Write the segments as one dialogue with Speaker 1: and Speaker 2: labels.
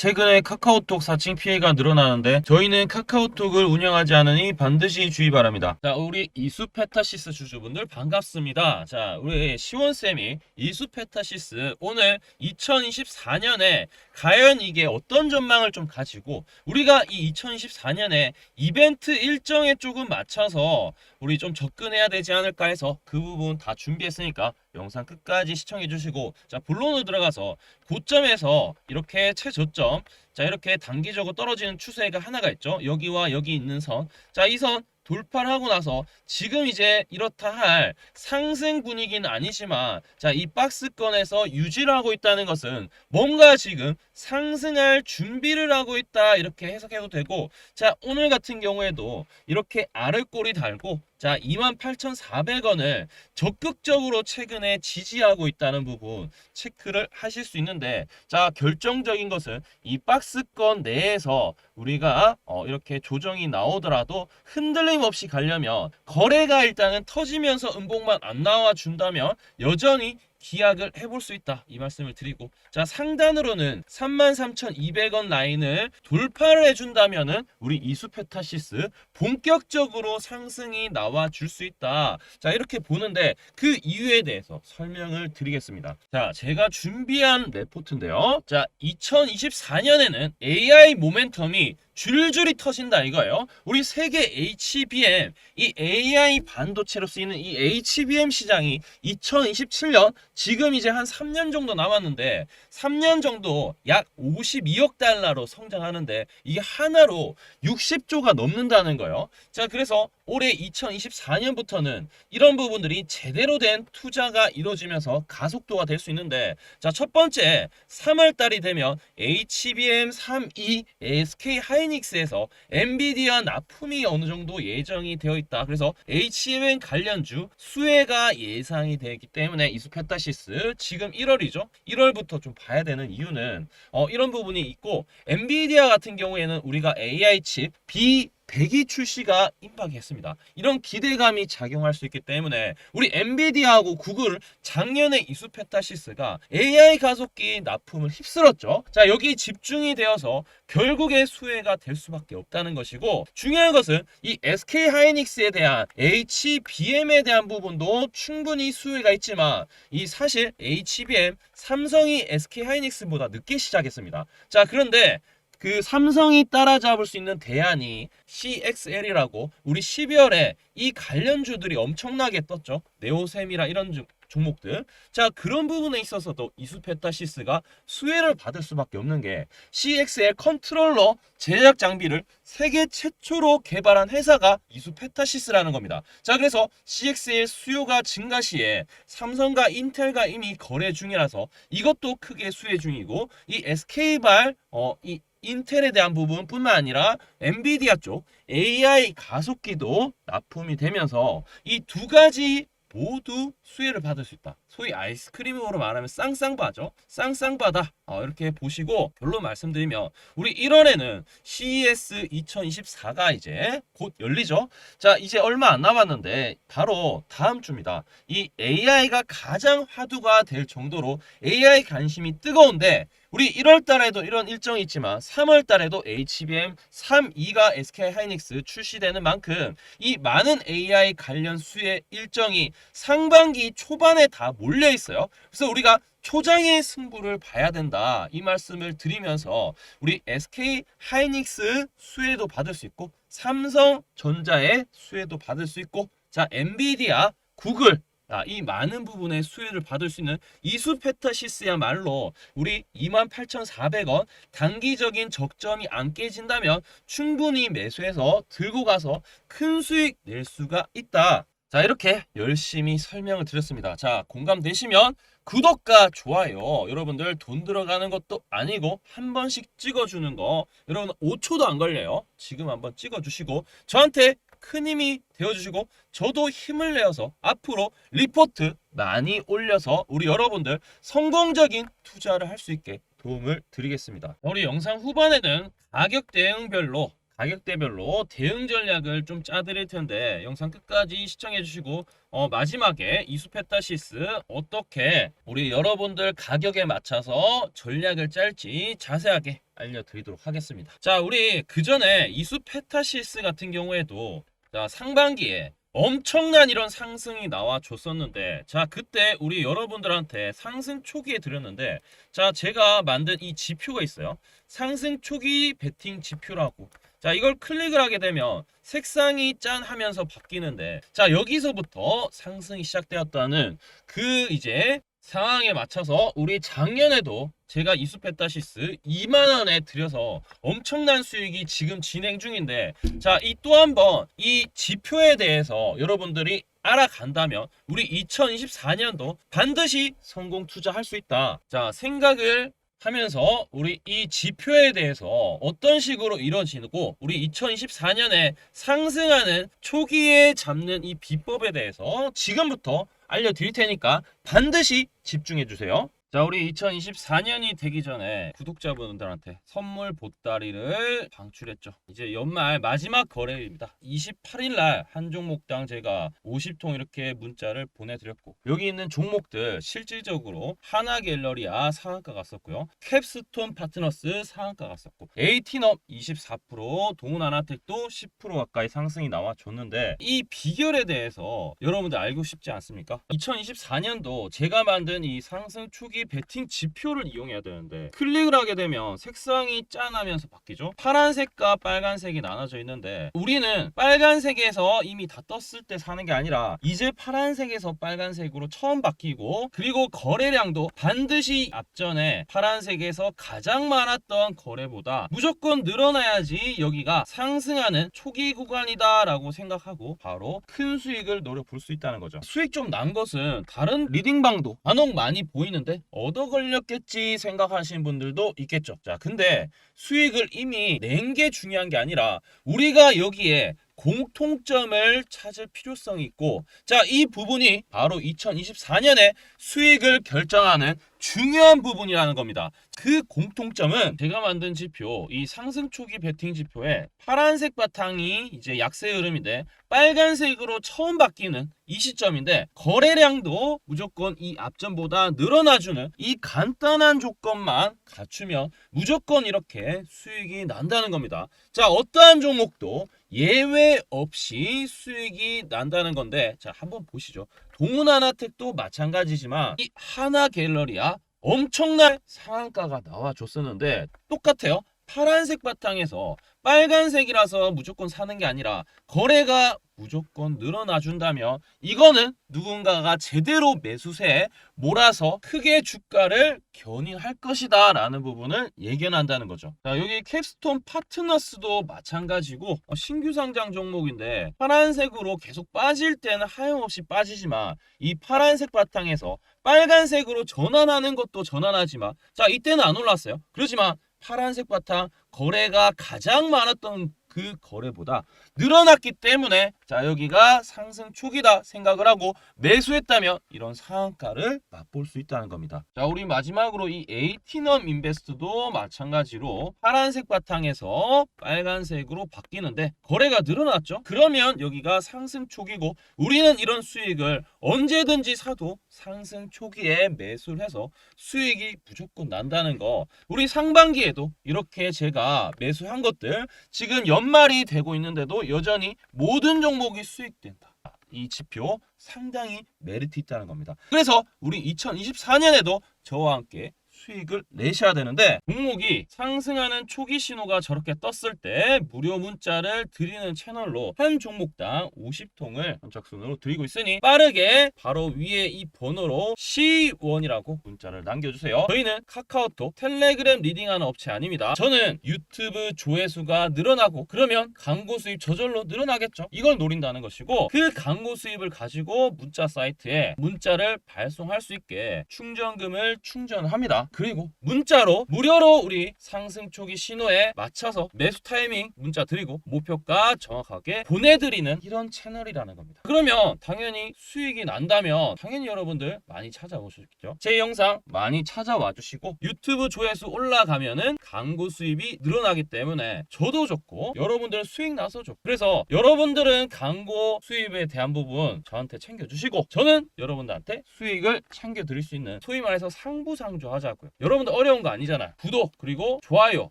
Speaker 1: 최근에 카카오톡 사칭 피해가 늘어나는데 저희는 카카오톡을 운영하지 않으니 반드시 주의 바랍니다. 자, 우리 이수페타시스 주주분들 반갑습니다. 자, 우리 시원쌤이 이수페타시스 오늘 2024년에 과연 이게 어떤 전망을 좀 가지고 우리가 이 2024년에 이벤트 일정에 조금 맞춰서 우리 좀 접근해야 되지 않을까 해서 그 부분 다 준비했으니까 영상 끝까지 시청해 주시고 자 본론으로 들어가서 고점에서 이렇게 최저점 자 이렇게 단기적으로 떨어지는 추세가 하나가 있죠. 여기와 여기 있는 선자 이 선 돌파를 하고 나서 지금 이제 이렇다 할 상승 분위기는 아니지만 자 이 박스권에서 유지를 하고 있다는 것은 뭔가 지금 상승할 준비를 하고 있다 이렇게 해석해도 되고 자 오늘 같은 경우에도 이렇게 아랫골이 달고 자 28,400원을 적극적으로 최근에 지지하고 있다는 부분 체크를 하실 수 있는데 자 결정적인 것은 이 박스권 내에서 우리가 어, 이렇게 조정이 나오더라도 흔들림 없이 가려면 거래가 일단은 터지면서 음봉만 안 나와 준다면 여전히 기약을 해볼 수 있다. 이 말씀을 드리고. 자 상단으로는 33,200원 라인을 돌파를 해준다면은 우리 이수페타시스 본격적으로 상승이 나와 줄 수 있다. 자 이렇게 보는데 그 이유에 대해서 설명을 드리겠습니다. 자 제가 준비한 레포트인데요. 자 2024년에는 AI 모멘텀이 줄줄이 터진다 이거예요. 우리 세계 HBM 이 AI 반도체로 쓰이는 이 HBM 시장이 2027년 지금 이제 한 3년 정도 남았는데 3년 정도 약 52억 달러로 성장하는데 이게 하나로 60조가 넘는다는 거예요. 자 그래서 올해 2024년부터는 이런 부분들이 제대로 된 투자가 이루어지면서 가속도가 될 수 있는데 자 첫 번째 3월 달이 되면 HBM 32 SK 하이닉스에서 엔비디아 납품이 어느 정도 예정이 되어 있다. 그래서 HBM 관련주 수혜가 예상이 되기 때문에 이수페타시스 지금 1월이죠. 1월부터 좀 봐야 되는 이유는 어, 이런 부분이 있고 엔비디아 같은 경우에는 우리가 AI 칩 B 100이 출시가 임박했습니다. 이런 기대감이 작용할 수 있기 때문에 우리 엔비디아하고 구글 작년에 이수페타시스가 AI 가속기 납품을 휩쓸었죠. 자 여기 집중이 되어서 결국에 수혜가 될 수밖에 없다는 것이고 중요한 것은 이 SK 하이닉스에 대한 HBM에 대한 부분도 충분히 수혜가 있지만 이 사실 HBM 삼성이 SK 하이닉스보다 늦게 시작했습니다. 자 그런데 그 삼성이 따라잡을 수 있는 대안이 CXL이라고 우리 12월에 이 관련주들이 엄청나게 떴죠. 네오셈이라 이런 주, 종목들. 자, 그런 부분에 있어서도 이수페타시스가 수혜를 받을 수밖에 없는 게 CXL 컨트롤러 제작 장비를 세계 최초로 개발한 회사가 이수페타시스라는 겁니다. 자, 그래서 CXL 수요가 증가 시에 삼성과 인텔과 이미 거래 중이라서 이것도 크게 수혜 중이고 이 SK발 어, 이 인텔에 대한 부분뿐만 아니라 엔비디아 쪽 AI 가속기도 납품이 되면서 이 두 가지 모두 수혜를 받을 수 있다. 소위 아이스크림으로 말하면 쌍쌍바죠. 쌍쌍바다. 어, 이렇게 보시고 결론 말씀드리면 우리 1월에는 CES 2024가 이제 곧 열리죠. 자, 이제 얼마 안 남았는데 바로 다음 주입니다. 이 AI가 가장 화두가 될 정도로 AI 관심이 뜨거운데 우리 1월 달에도 이런 일정이 있지만 3월 달에도 HBM 32가 SK 하이닉스 출시되는 만큼 이 많은 AI 관련 수의 일정이 상반기 초반에 다 몰려 있어요. 그래서 우리가 초장의 승부를 봐야 된다. 이 말씀을 드리면서 우리 SK 하이닉스 수혜도 받을 수 있고 삼성전자의 수혜도 받을 수 있고 자, 엔비디아, 구글 아, 이 많은 부분의 수혜를 받을 수 있는 이수 페타시스야말로 우리 28,400원 단기적인 적점이 안 깨진다면 충분히 매수해서 들고 가서 큰 수익 낼 수가 있다. 자, 이렇게 열심히 설명을 드렸습니다. 자, 공감되시면 구독과 좋아요. 여러분들 돈 들어가는 것도 아니고 한 번씩 찍어주는 거. 여러분 5초도 안 걸려요. 지금 한번 찍어주시고 저한테 큰 힘이 되어주시고 저도 힘을 내어서 앞으로 리포트 많이 올려서 우리 여러분들 성공적인 투자를 할 수 있게 도움을 드리겠습니다. 우리 영상 후반에는 가격 대응별로 가격대별로 대응 전략을 좀 짜드릴 텐데 영상 끝까지 시청해 주시고 어, 마지막에 이수페타시스 어떻게 우리 여러분들 가격에 맞춰서 전략을 짤지 자세하게 알려드리도록 하겠습니다. 자, 우리 그 전에 이수페타시스 같은 경우에도 자, 상반기에 엄청난 이런 상승이 나와 줬었는데 자 그때 우리 여러분들한테 상승 초기에 드렸는데 자 제가 만든 이 지표가 있어요 상승 초기 베팅 지표라고 자 이걸 클릭을 하게 되면 색상이 짠 하면서 바뀌는데 자 여기서부터 상승이 시작되었다는 그 이제 상황에 맞춰서 우리 작년에도 제가 이수페타시스 2만원에 들여서 엄청난 수익이 지금 진행 중인데 자 이 또 한번 이 지표에 대해서 여러분들이 알아간다면 우리 2024년도 반드시 성공 투자할 수 있다. 자 생각을 하면서 우리 이 지표에 대해서 어떤 식으로 이루어지고 우리 2024년에 상승하는 초기에 잡는 이 비법에 대해서 지금부터 알려드릴 테니까 반드시 집중해 주세요. 자, 우리 2024년이 되기 전에 구독자분들한테 선물 보따리를 방출했죠. 이제 연말 마지막 거래일입니다. 28일 날 한 종목당 제가 50통 이렇게 문자를 보내드렸고 여기 있는 종목들 실질적으로 하나 갤러리아 상한가 갔었고요. 캡스톤 파트너스 상한가 갔었고 에이티넘 24% 동훈아나텍도 10% 가까이 상승이 나와줬는데 이 비결에 대해서 여러분들 알고 싶지 않습니까? 2024년도 제가 만든 이 상승 초기 베팅 지표를 이용해야 되는데 클릭을 하게 되면 색상이 짠하면서 바뀌죠. 파란색과 빨간색이 나눠져 있는데 우리는 빨간색에서 이미 다 떴을 때 사는 게 아니라 이제 파란색에서 빨간색으로 처음 바뀌고 그리고 거래량도 반드시 앞전에 파란색에서 가장 많았던 거래보다 무조건 늘어나야지 여기가 상승하는 초기 구간이다 라고 생각하고 바로 큰 수익을 노려 볼 수 있다는 거죠. 수익 좀 난 것은 다른 리딩방도 간혹 많이 보이는데 얻어 걸렸겠지 생각하시는 분들도 있겠죠. 자, 근데 수익을 이미 낸 게 중요한 게 아니라 우리가 여기에 공통점을 찾을 필요성이 있고 자 이 부분이 바로 2024년에 수익을 결정하는 중요한 부분이라는 겁니다. 그 공통점은 제가 만든 지표 이 상승 초기 베팅 지표에 파란색 바탕이 이제 약세 흐름인데 빨간색으로 처음 바뀌는 이 시점인데 거래량도 무조건 이 앞전보다 늘어나주는 이 간단한 조건만 갖추면 무조건 이렇게 수익이 난다는 겁니다. 자 어떠한 종목도 예외 없이 수익이 난다는 건데 자 한번 보시죠. 동훈하나텍도 마찬가지지만 이 하나 갤러리아 엄청난 상한가가 나와줬었는데 똑같아요. 파란색 바탕에서 빨간색이라서 무조건 사는 게 아니라 거래가 무조건 늘어나 준다면 이거는 누군가가 제대로 매수세에 몰아서 크게 주가를 견인할 것이다 라는 부분을 예견한다는 거죠. 자 여기 캡스톤 파트너스도 마찬가지고 어, 신규 상장 종목인데 파란색으로 계속 빠질 때는 하염없이 빠지지만 이 파란색 바탕에서 빨간색으로 전환하는 것도 전환하지만 자 이때는 안 올랐어요. 그렇지만 파란색 바탕 거래가 가장 많았던 그 거래보다 늘어났기 때문에 자 여기가 상승 초기다 생각을 하고 매수했다면 이런 상한가를 맛볼 수 있다는 겁니다. 자 우리 마지막으로 이 에이티넘 인베스트도 마찬가지로 파란색 바탕에서 빨간색으로 바뀌는데 거래가 늘어났죠. 그러면 여기가 상승 초기고 우리는 이런 수익을 언제든지 사도 상승 초기에 매수를 해서 수익이 무조건 난다는 거 우리 상반기에도 이렇게 제가 매수한 것들 지금 연말이 되고 있는데도 여전히 모든 종목 이 수익된다. 이 지표 상당히 메리트 있다는 겁니다. 그래서 우리 2024년에도 저와 함께 수익을 내셔야 되는데 종목이 상승하는 초기 신호가 저렇게 떴을 때 무료 문자를 드리는 채널로 한 종목당 50통을 선착순으로 드리고 있으니 빠르게 바로 위에 이 번호로 C1이라고 문자를 남겨주세요. 저희는 카카오톡, 텔레그램 리딩하는 업체 아닙니다. 저는 유튜브 조회수가 늘어나고 그러면 광고 수입 저절로 늘어나겠죠. 이걸 노린다는 것이고 그 광고 수입을 가지고 문자 사이트에 문자를 발송할 수 있게 충전금을 충전합니다. 그리고 문자로 무료로 우리 상승 초기 신호에 맞춰서 매수 타이밍 문자 드리고 목표가 정확하게 보내드리는 이런 채널이라는 겁니다. 그러면 당연히 수익이 난다면 당연히 여러분들 많이 찾아오시겠죠. 제 영상 많이 찾아와 주시고 유튜브 조회수 올라가면은 광고 수입이 늘어나기 때문에 저도 좋고 여러분들 수익 나서 좋고 그래서 여러분들은 광고 수입에 대한 부분 저한테 챙겨주시고 저는 여러분들한테 수익을 챙겨드릴 수 있는 소위 말해서 상부상조 하자고 요. 여러분들 어려운 거 아니잖아요. 구독 그리고 좋아요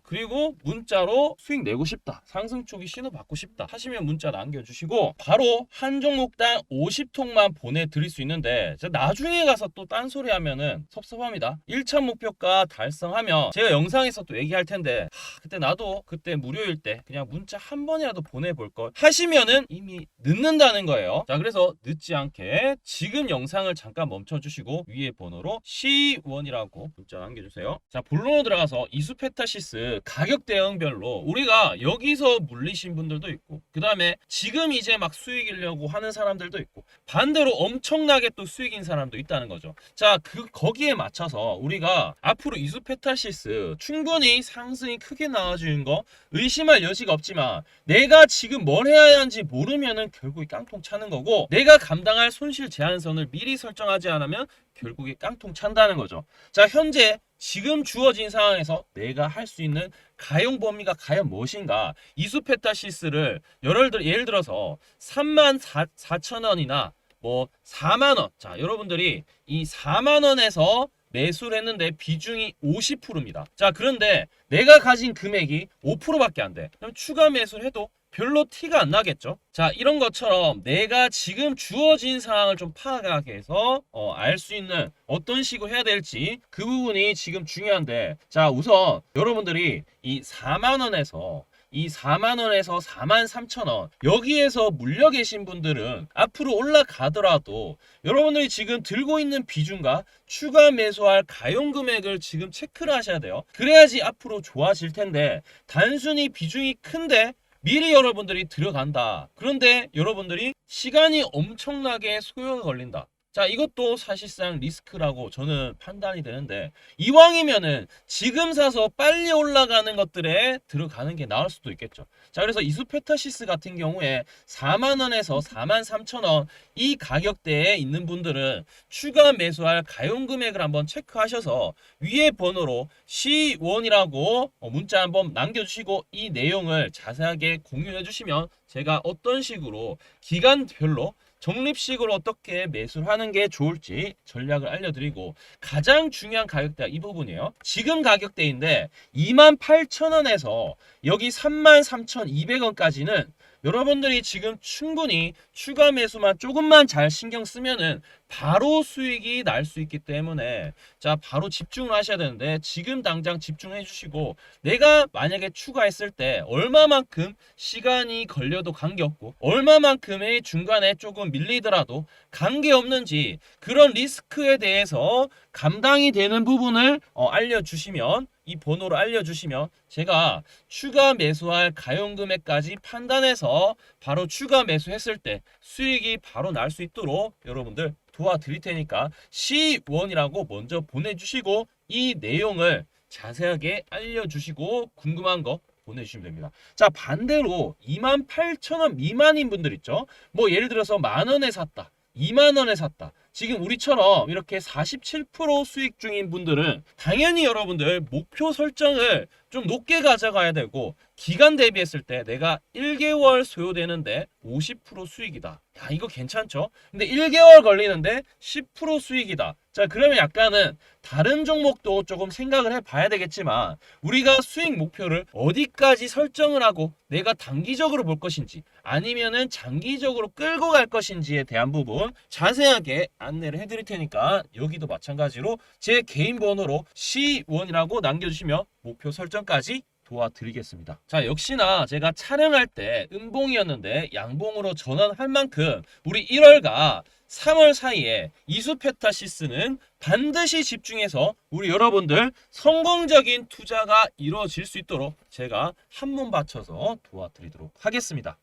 Speaker 1: 그리고 문자로 수익 내고 싶다 상승 초기 신호 받고 싶다 하시면 문자 남겨주시고 바로 한 종목당 50통만 보내드릴 수 있는데 나중에 가서 또 딴소리 하면은 섭섭합니다. 1차 목표가 달성하면 제가 영상에서 또 얘기할 텐데 하, 그때 나도 그때 무료일 때 그냥 문자 한 번이라도 보내볼 걸 하시면은 이미 늦는다는 거예요. 자 그래서 늦지 않게 지금 영상을 잠깐 멈춰주시고 위에 번호로 C1이라고 문자 남겨주세요. 자 본론으로 들어가서 이수페타시스 가격 대응별로 우리가 여기서 물리신 분들도 있고 그 다음에 지금 이제 막 수익이려고 하는 사람들도 있고 반대로 엄청나게 또 수익인 사람도 있다는 거죠. 자, 그 거기에 맞춰서 우리가 앞으로 이수페타시스 충분히 상승이 크게 나와주는 거 의심할 여지가 없지만 내가 지금 뭘 해야 하는지 모르면은 결국에 깡통 차는 거고 내가 감당할 손실 제한선을 미리 설정하지 않으면 결국에 깡통 찬다는 거죠. 자, 현재 지금 주어진 상황에서 내가 할 수 있는 가용 범위가 과연 무엇인가? 이수페타시스를 예를, 들어서 3만 4천 원이나 뭐 4만 원. 자, 여러분들이 이 4만 원에서 매수를 했는데 비중이 50%입니다. 자, 그런데 내가 가진 금액이 5%밖에 안 돼. 그럼 추가 매수를 해도 별로 티가 안 나겠죠. 자, 이런 것처럼 내가 지금 주어진 상황을 좀 파악하게 해서 어, 알 수 있는 어떤 식으로 해야 될지 그 부분이 지금 중요한데 자, 우선 여러분들이 이 4만 원에서 이 4만 원에서 4만 3천 원 여기에서 물려 계신 분들은 앞으로 올라가더라도 여러분들이 지금 들고 있는 비중과 추가 매수할 가용 금액을 지금 체크를 하셔야 돼요. 그래야지 앞으로 좋아질 텐데 단순히 비중이 큰데 미리 여러분들이 들어간다. 그런데 여러분들이 시간이 엄청나게 소요가 걸린다. 자, 이것도 사실상 리스크라고 저는 판단이 되는데 이왕이면은 지금 사서 빨리 올라가는 것들에 들어가는 게 나을 수도 있겠죠. 자, 그래서 이수페타시스 같은 경우에 4만 원에서 4만 3천 원 이 가격대에 있는 분들은 추가 매수할 가용 금액을 한번 체크하셔서 위에 번호로 C1이라고 문자 한번 남겨 주시고 이 내용을 자세하게 공유해 주시면 제가 어떤 식으로 기간별로 적립식으로 어떻게 매수를 하는 게 좋을지 전략을 알려드리고 가장 중요한 가격대가 이 부분이에요. 지금 가격대인데 28,000원에서 여기 33,200원까지는 여러분들이 지금 충분히 추가 매수만 조금만 잘 신경 쓰면은 바로 수익이 날 수 있기 때문에 자 바로 집중을 하셔야 되는데 지금 당장 집중해 주시고 내가 만약에 추가했을 때 얼마만큼 시간이 걸려도 관계없고 얼마만큼의 중간에 조금 밀리더라도 관계없는지 그런 리스크에 대해서 감당이 되는 부분을 어, 알려주시면 이 번호를 알려주시면 제가 추가 매수할 가용 금액까지 판단해서 바로 추가 매수했을 때 수익이 바로 날 수 있도록 여러분들 도와드릴 테니까 C1이라고 먼저 보내주시고 이 내용을 자세하게 알려주시고 궁금한 거 보내주시면 됩니다. 자 반대로 28,000원 미만인 분들 있죠. 뭐 예를 들어서 만 원에 샀다. 2만 원에 샀다. 지금 우리처럼 이렇게 47% 수익 중인 분들은 당연히 여러분들 목표 설정을 좀 높게 가져가야 되고 기간 대비했을 때 내가 1개월 소요되는데 50% 수익이다. 야, 이거 괜찮죠? 근데 1개월 걸리는데 10% 수익이다. 자, 그러면 약간은 다른 종목도 조금 생각을 해 봐야 되겠지만 우리가 수익 목표를 어디까지 설정을 하고 내가 단기적으로 볼 것인지 아니면은 장기적으로 끌고 갈 것인지에 대한 부분 자세하게 안내를 해 드릴 테니까 여기도 마찬가지로 제 개인 번호로 C1이라고 남겨주시면 목표 설정까지 도와드리겠습니다. 자, 역시나 제가 촬영할 때 음봉이었는데 양봉으로 전환할 만큼 우리 1월과 3월 사이에 이수페타시스는 반드시 집중해서 우리 여러분들 성공적인 투자가 이루어질 수 있도록 제가 한 몸 바쳐서 도와드리도록 하겠습니다.